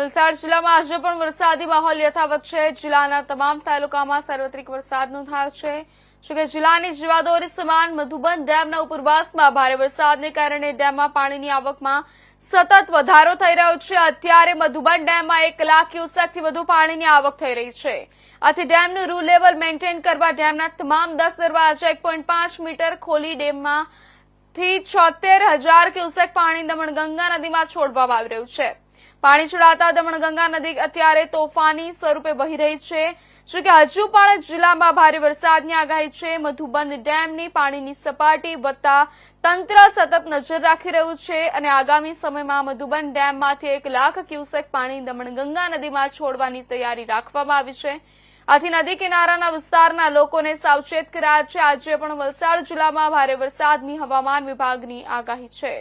વલસાડ જિલ્લામાં આજે પણ વરસાદી માહોલ યથાવત છે. જિલ્લાના તમામ તાલુકામાં સાર્વત્રિક વરસાદ નોંધાયો છે. જોકે જિલ્લાની જીવાદોરી સમાન મધુબન ડેમના ઉપરવાસમાં ભારે વરસાદને કારણે ડેમમાં પાણીની આવકમાં સતત વધારો થઈ રહ્યો છે. અત્યારે મધુબન ડેમમાં એક લાખ ક્યુસેકથી વધુ પાણીની આવક થઈ રહી છે. આથી ડેમનું રૂ લેવલ મેન્ટેન કરવા ડેમના તમામ દસ દરવાજા એક મીટર ખોલી ડેમમાં થી છોતેર હજાર ક્યુસેક પાણી દમણગંગા નદીમાં છોડવામાં આવી રહ્યું છે. પાણી છોડાતા દમણગંગા નદી અત્યારે તોફાની સ્વરૂપે વહી રહી છે. જો કે હજુ પણ જિલ્લામાં ભારે વરસાદની આગાહી છે. મધુબન ડેમની પાણીની સપાટી વધતા તંત્ર સતત નજર રાખી રહ્યું છે અને આગામી સમયમાં મધુબન ડેમમાંથી એક લાખ ક્યુસેક પાણી દમણગંગા નદીમાં છોડવાની તૈયારી રાખવામાં આવી છે. આથી નદી કિનારાના વિસ્તારના લોકોને સાવચેત કરાયા છે. આજે પણ વલસાડ જિલ્લામાં ભારે વરસાદની હવામાન વિભાગની આગાહી છે.